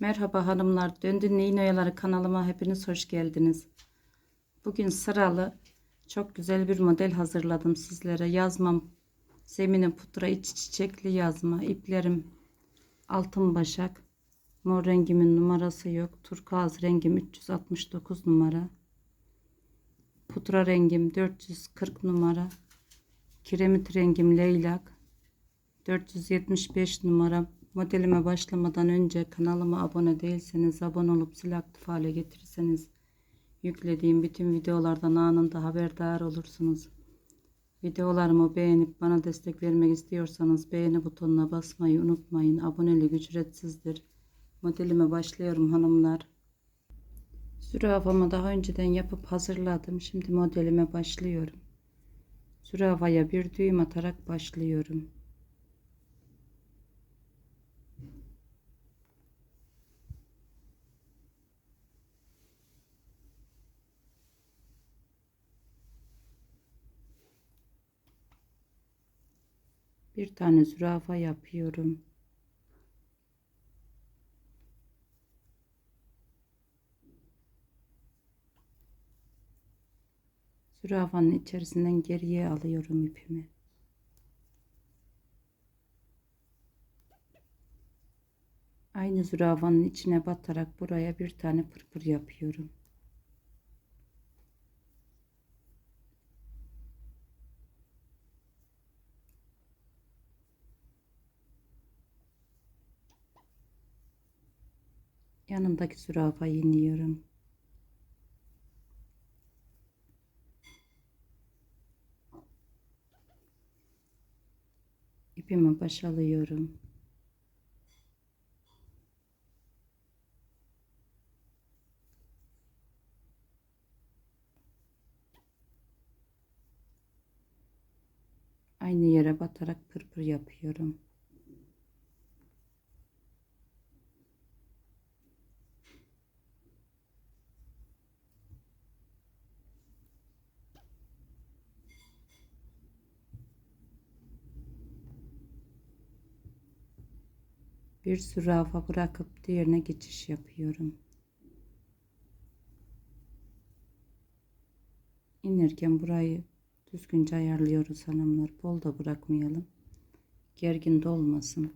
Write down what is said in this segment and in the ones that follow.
Merhaba hanımlar. Döndün Neyin Oyaları kanalıma hepiniz hoş geldiniz. Bugün sıralı çok güzel bir model hazırladım sizlere. Yazmam zemini pudra iç çiçekli yazma. İplerim altın başak. Mor rengimin numarası yok. Turkuaz rengim 369 numara. Pudra rengim 440 numara. Kiremit rengim leylak. 475 numara. Modelime başlamadan önce kanalıma abone değilseniz abone olup zil aktif hale getirirseniz yüklediğim bütün videolardan anında haberdar olursunuz. Videolarımı beğenip bana destek vermek istiyorsanız beğeni butonuna basmayı unutmayın. Abonelik ücretsizdir. Modelime başlıyorum hanımlar. Zürafamı daha önceden yapıp hazırladım. Şimdi modelime başlıyorum. Zürafaya bir düğüm atarak başlıyorum. Bir tane zürafa yapıyorum. Zürafanın içerisinden geriye alıyorum ipimi. Aynı zürafanın içine batarak buraya bir tane pırpır yapıyorum. Yanındaki zürafayı iniyorum. İpimi baş alıyorum. Aynı yere batarak pırpır yapıyorum. Bir zürafa bırakıp diğerine geçiş yapıyorum. İnerken burayı düzgünce ayarlıyoruz hanımlar. Bol da bırakmayalım. Gergin de olmasın.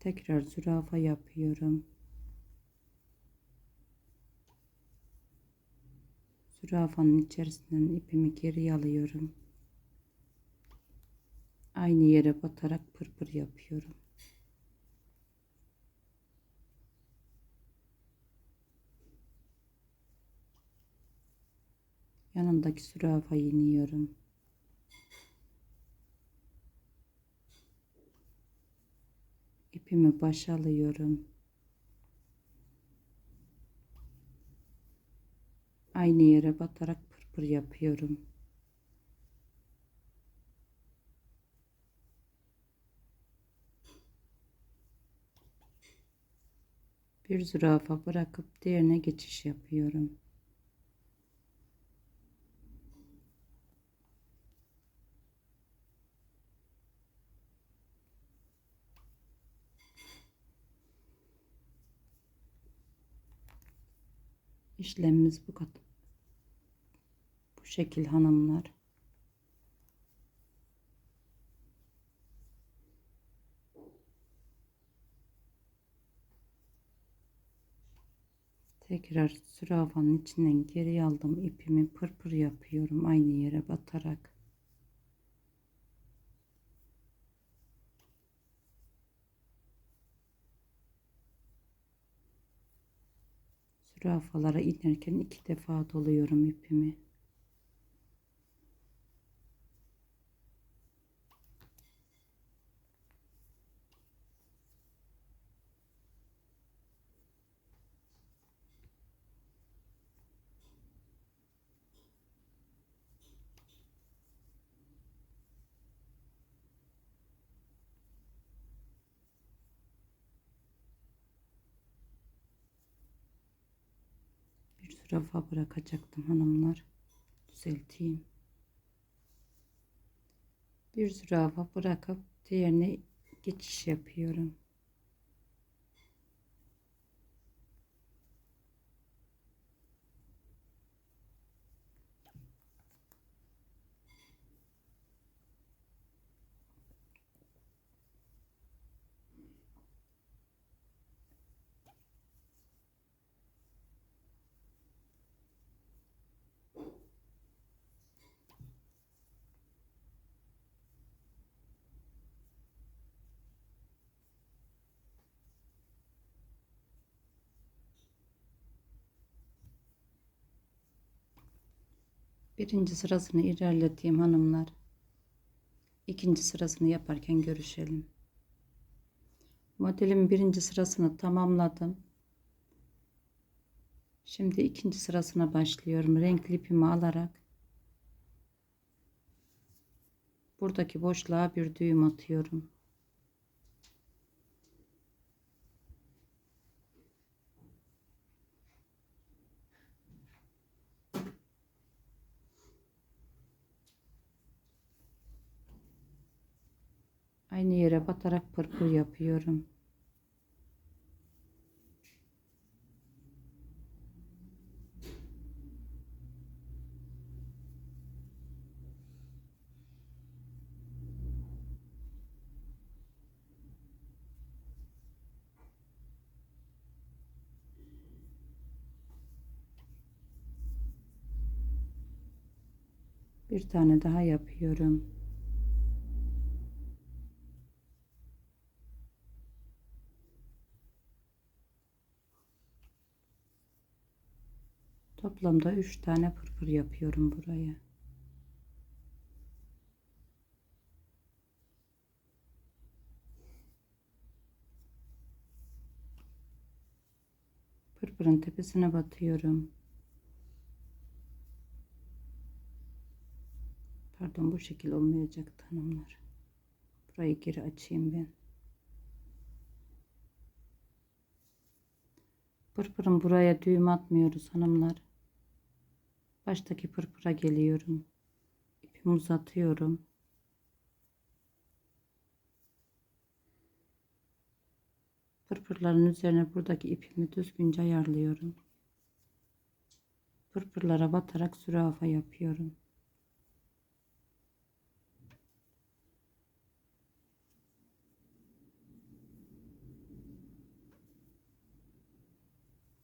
Tekrar zürafa yapıyorum. Zürafanın içerisinden ipimi geri alıyorum aynı yere batarak pırpır yapıyorum. Yanındaki zürafayı iniyorum. İpimi baş alıyorum. Aynı yere batarak pırpır yapıyorum. Bir zürafa bırakıp diğerine geçiş yapıyorum. İşlemimiz bu kadar. Bu şekil hanımlar. Tekrar zürafanın içinden geri aldım ipimi pırpır yapıyorum aynı yere batarak. Zürafalara inerken iki defa doluyorum ipimi. Rafa bırakacaktım hanımlar. Düzelteyim. Bir zürafa bırakıp diğerine geçiş yapıyorum. Birinci sırasını ilerleteyim hanımlar. İkinci sırasını yaparken görüşelim. Modelimin birinci sırasını tamamladım. Şimdi ikinci sırasına başlıyorum. Renkli ipimi alarak buradaki boşluğa bir düğüm atıyorum. Aynı yere batarak pırpır yapıyorum. Bir tane daha yapıyorum. Toplamda 3 tane pırpır yapıyorum buraya. Pırpırın tepesine batıyorum. Pardon bu şekil olmayacak hanımlar. Burayı geri açayım ben. Pırpırın buraya düğüm atmıyoruz hanımlar. Baştaki pırpıra geliyorum. İpimi uzatıyorum. Pırpırların üzerine buradaki ipimi düzgünce ayarlıyorum. Pırpırlara batarak zürafa yapıyorum.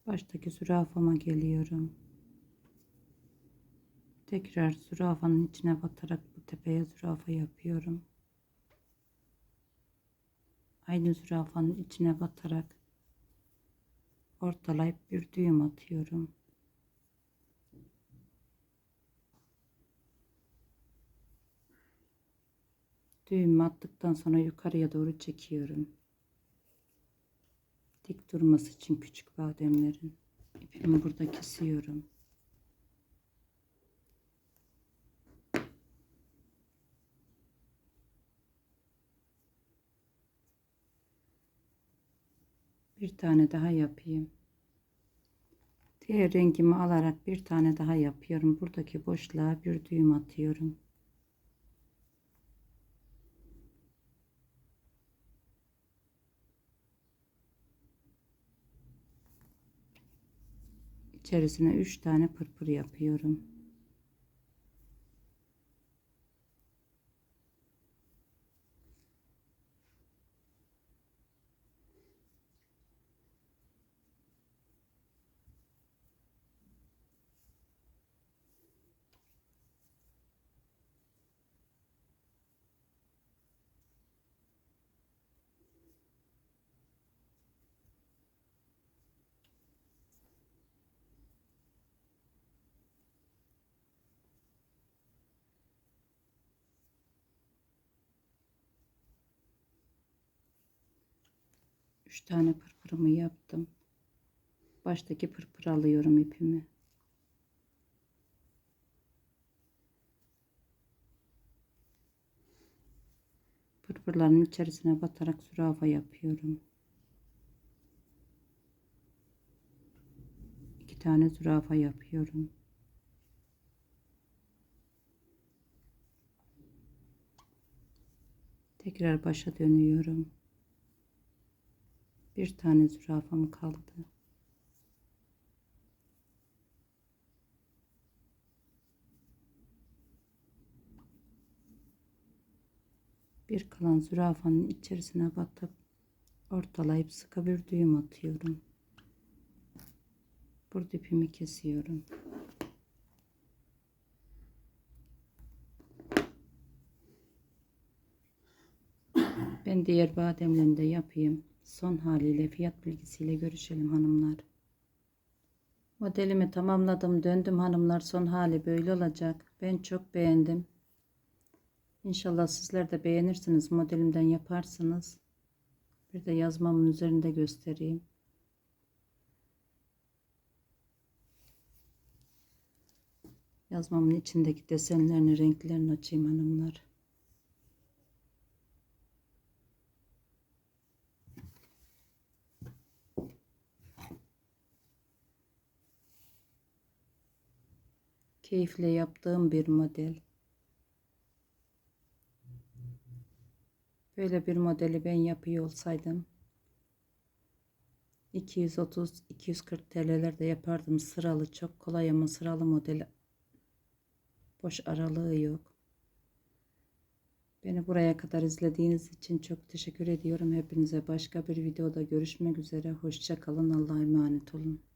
Baştaki zürafama geliyorum. Tekrar zürafanın içine batarak bu tepeye zürafa yapıyorum. Aynı zürafanın içine batarak ortalayıp bir düğüm atıyorum. Düğümü attıktan sonra yukarıya doğru çekiyorum. Dik durması için küçük bademlerin ipimi burada kesiyorum. Bir tane daha yapayım. Diğer rengimi alarak bir tane daha yapıyorum. Buradaki boşluğa bir düğüm atıyorum. İçerisine 3 tane pırpır yapıyorum. Üç tane pırpırımı yaptım. Baştaki pırpır alıyorum ipimi. Pırpırların içerisine batarak zürafa yapıyorum. İki tane zürafa yapıyorum. Tekrar başa dönüyorum. Bir tane zürafam kaldı. Bir kalan zürafanın içerisine batıp ortalayıp sıkı bir düğüm atıyorum. Burada ipimi kesiyorum. Ben diğer bademlerini de yapayım. Son haliyle fiyat bilgisiyle görüşelim hanımlar. Modelimi tamamladım. Döndüm hanımlar. Son hali böyle olacak. Ben çok beğendim. İnşallah sizler de beğenirsiniz. Modelimden yaparsınız. Bir de yazmamın üzerinde göstereyim. Yazmamın içindeki desenlerini, renklerini açayım hanımlar. Keyifle yaptığım bir model. Böyle bir modeli ben yapıyor olsaydım 230-240 TL'lerde yapardım sıralı çok kolay ama sıralı modeli boş aralığı yok. Beni buraya kadar izlediğiniz için çok teşekkür ediyorum. Hepinize başka bir videoda görüşmek üzere. Hoşça kalın. Allah'a emanet olun.